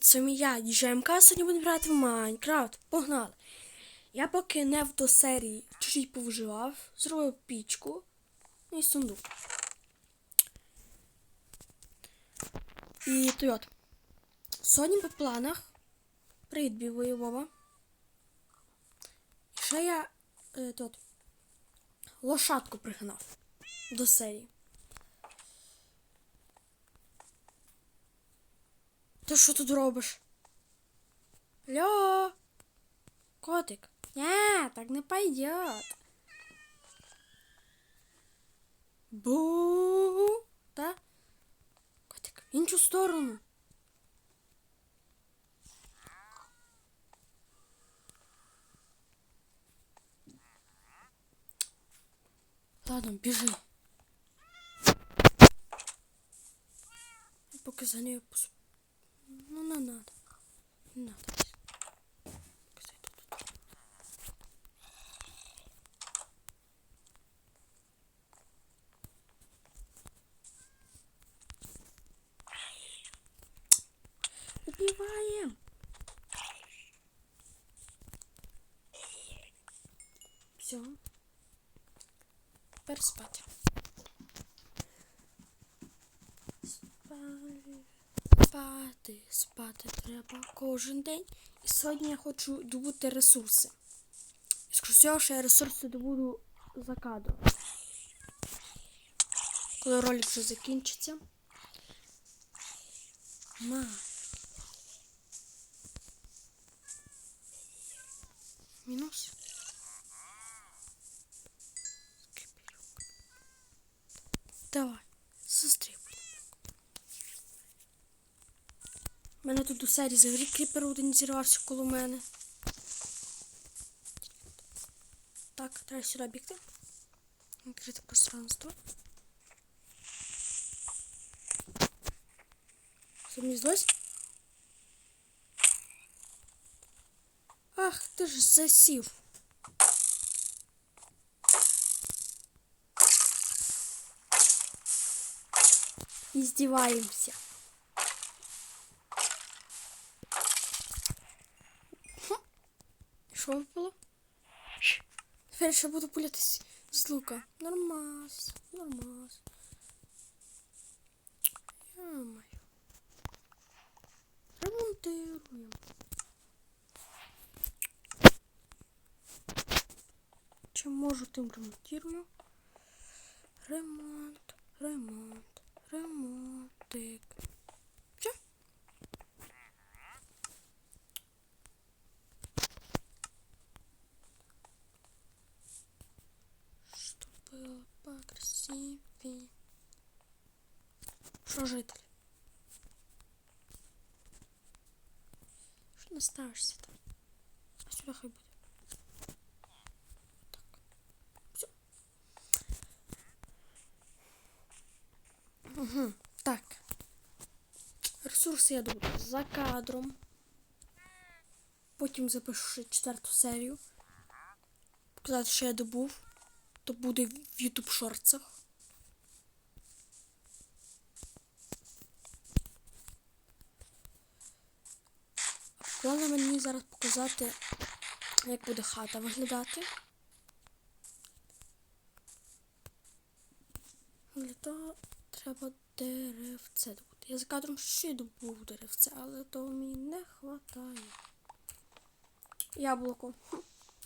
привіт, це я, ДЖМК, сьогодні будемо грати в Майнкрафт. Погнали. Я поки не в до серії чуть повживав, зробив пічку і сундук. І той от. Сьогодні по планах. Привіт, бівої Вова. Ще я е, тут лошадку пригнав до серії. Ти що тут робиш? Алло? Котик? Не, так не пойдет. Бу. Да? Котик, в сторону. Ладно, біжи. Поки за нею пос... Ну, не надо. Не надо. Поки зайду тут. Убиваем. Все. Тепер спати. Спати. Спати, спати треба кожен день. І сьогодні я хочу добути ресурси. І всього, що я ресурси добуду за кадром. Коли ролик вже закінчиться. Ма. Мінус. Давай, застрибуй. У мене тут у серії взагалі кріпер один зірвався коло мене. Так, треба сюди бігти. Відкрите пространство. Замізнось. Ах, ти ж засів. Издеваемся. Що випало? Тепер ще буду пулятись з лука. Нормас, нормас. Ё-моё. Ремонтируем. Чем можу, тим ремонтирую. Ремонт, ремонт, ремонтик. Що житель? Що не ставишся там? А сюди хай буде. Так. Все. Угу. Так. Ресурси я добуду за кадром. Потім запишу ще четверту серію. Показати, що я добув. То буде в YouTube шорцах. Головне мені зараз показати, як буде хата виглядати. Для того треба деревце добути. Я за кадром ще добув деревце, але того мені не вистачає. Яблуко.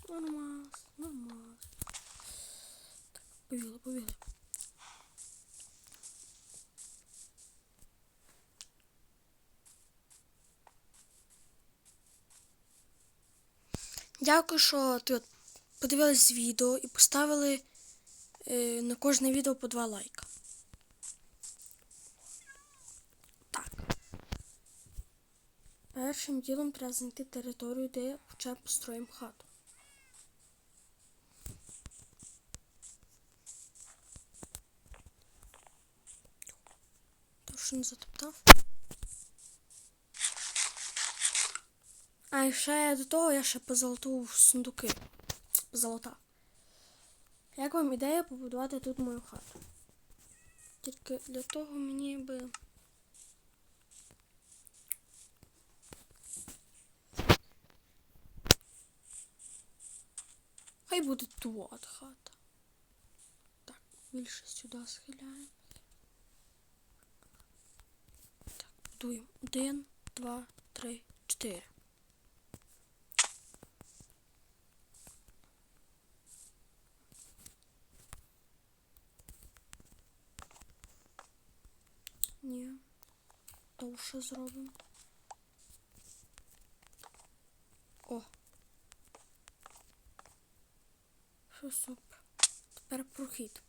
Нормас, нормас. Так, побігли, побігли. Дякую, що ти от подивились відео і поставили е, на кожне відео по два лайка. Так. Першим ділом треба знайти територію, де хоча построїмо хату. То що не затоптав? А і ще до того я ще позолоту сундуки. Типу, золота. Як вам ідея побудувати тут мою хату? Тільки для того мені би. Хай буде тут хата. Так, більше сюди схиляємо. Так, будуємо. Один, два, три, чотири. Ні. Довше зробимо. О. Що супер. Тепер прохід.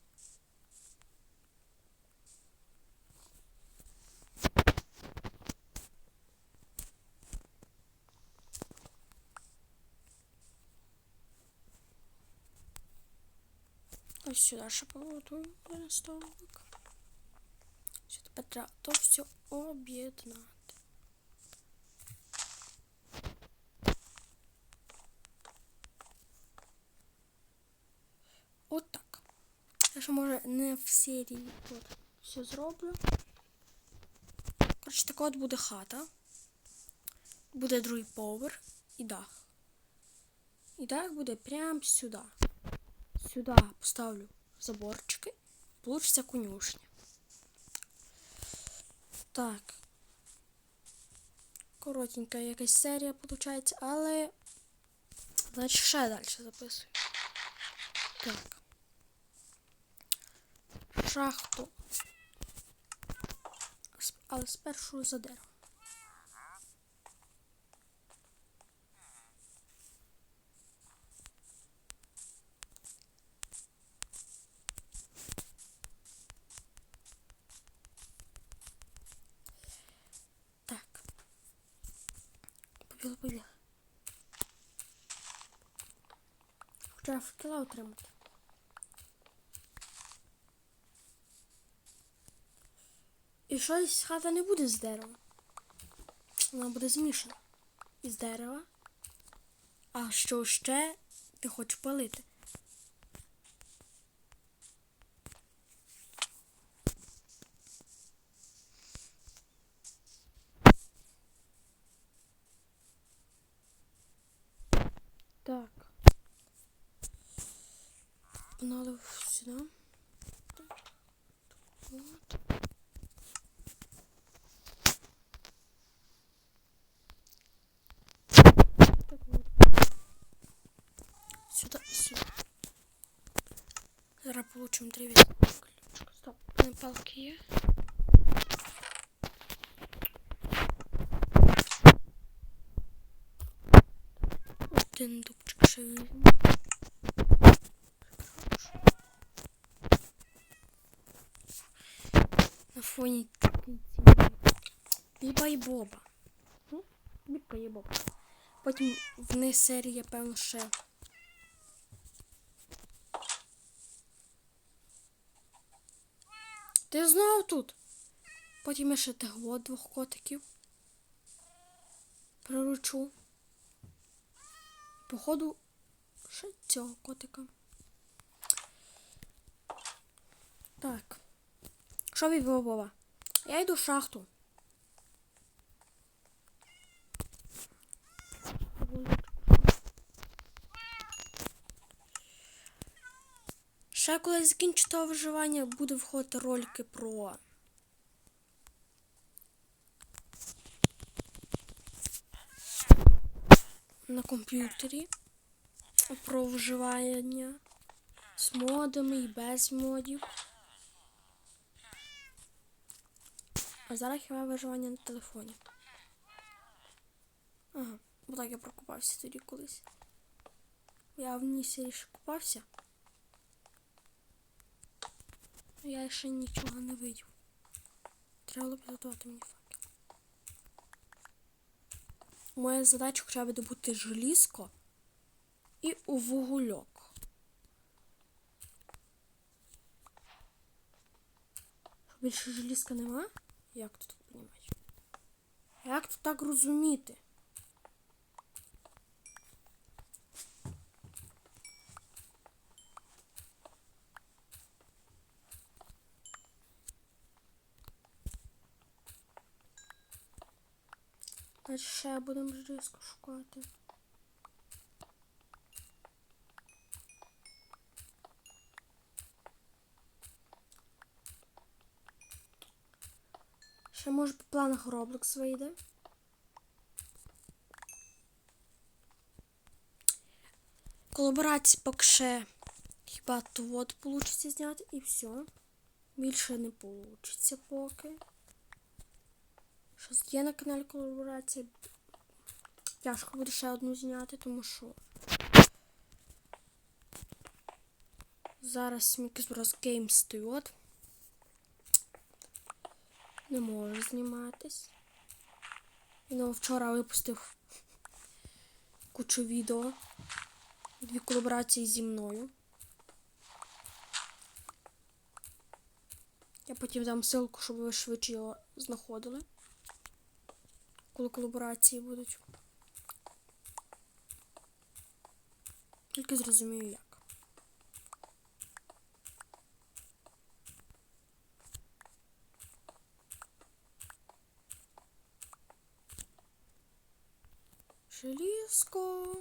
Ось сюди ще побудуємо один столик. Все, тепер треба то все об'єднати. От так. Я ще може не в серії от все зроблю. Коротше, така от буде хата. Буде другий поверх і дах. І дах буде прямо сюди. Сюди поставлю заборчики. Получиться конюшня. Так. Коротенька якась серія виходить, але. Значить, ще далі записую. Так. Шахту. Але спершу за дерево. Так. Побігли, побіг. Хоча кіла отримати. І щось хата не буде з дерева. Вона буде змішана із дерева. А що ще ти хочеш палити? Так. Погнали сюди. Так. Вот. Так вот. Сюда и сюда. Зараз получим три від ключика. Стоп, не палки є. Один дубчик ще візьму. На фоні Біба і Боба. Бібка і Боба. Потім вниз серія, певно, ще. Ти знову тут. Потім я ще того двох котиків. Приручу. Походу, ще цього котика. Так. Що від Вова? Я йду в шахту. Ще коли закінчу того виживання, буде виходити ролики про. Комп'ютері. Про виживання з модами і без модів. А зараз хіба виживання на телефоні. Ага, бо так я прокупався тоді колись. Я в ній ще купався. Я ще нічого не видів. Треба було підготувати мені Моя задача хоча б добути желізко і вугульок. Більше желізка нема? Як тут понімати? Як тут так розуміти? Значить ще будемо різко шукати. Ще може по планах Roblox вийде. Колаборації поки ще хіба тут от вийде зняти і все. Більше не вийде поки. Щось є на каналі колаборації. Тяжко буде ще одну зняти, тому що зараз Смікс Bros. Games стоїть. Не може зніматись. Він вчора випустив кучу відео. Дві колаборації зі мною. Я потім дам ссылку, щоб ви швидше його знаходили. Коли колаборації будуть. Тільки зрозумію як. Желізко.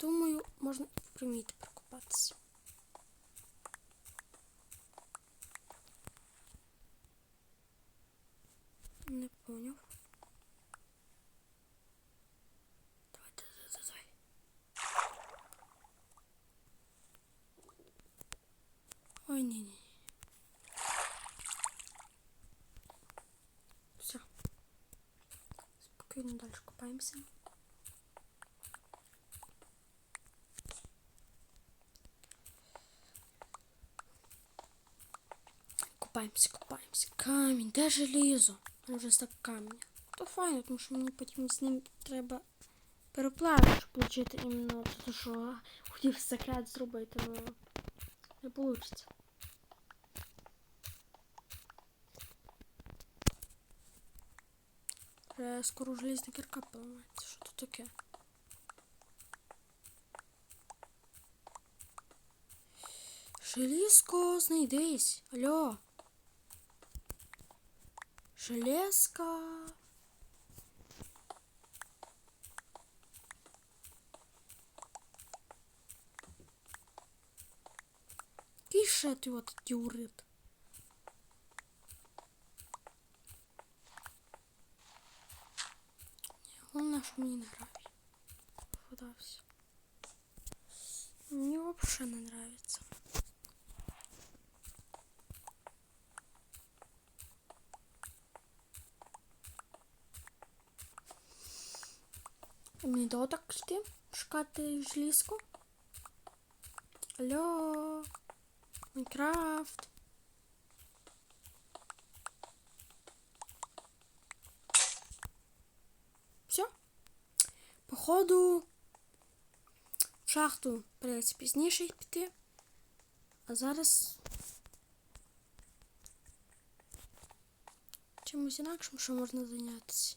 Думаю, можна приміти прокопатися. Не поняв. Давай, давай, давай, давай. Ой, ні, ні. Все. Спокійно далі купаємося. Купаємося, купаємося. Камінь, де желізо? Вже стак каміння. То файно, тому що мені потім з ним треба переплавити, щоб отримати іменно те, що хотів секрет зробити, але не вийде. Вже скоро желізна кірка поламається. Що тут таке? Желізко, знайдись. Алло. Железка. Який ще ти от дюрит? Головне, що мені не нравится. Куда все? Мне вообще не нравится. Мені до так йти шукати желізку. Алло, Майнкрафт. Все. Походу в шахту придеться пізніше піти. А зараз чимось інакшим, що можна зайнятися.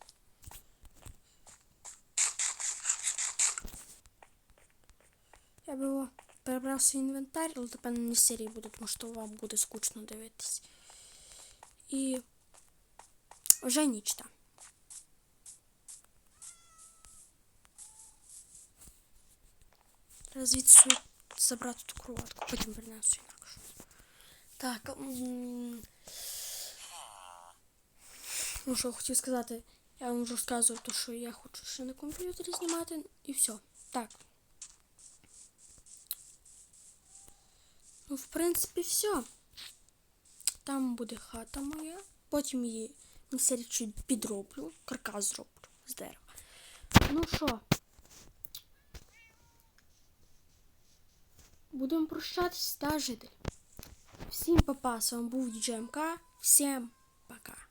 Я би його перебрав свій інвентар, але тепер не серії буде, тому що вам буде скучно дивитись. І вже ніч там. Зараз звідси забрати ту кроватку, потім принесу інакше. Так. Ну що хотів сказати, я вам вже розказував, то, що я хочу ще на комп'ютері знімати і все. Так. Ну, в принципі, все. Там буде хата моя. Потім її чуть підроблю, каркас зроблю з дерева. Ну що? Будемо прощатись та житель. Всім папа, з вами був DJ МК. Всім пока.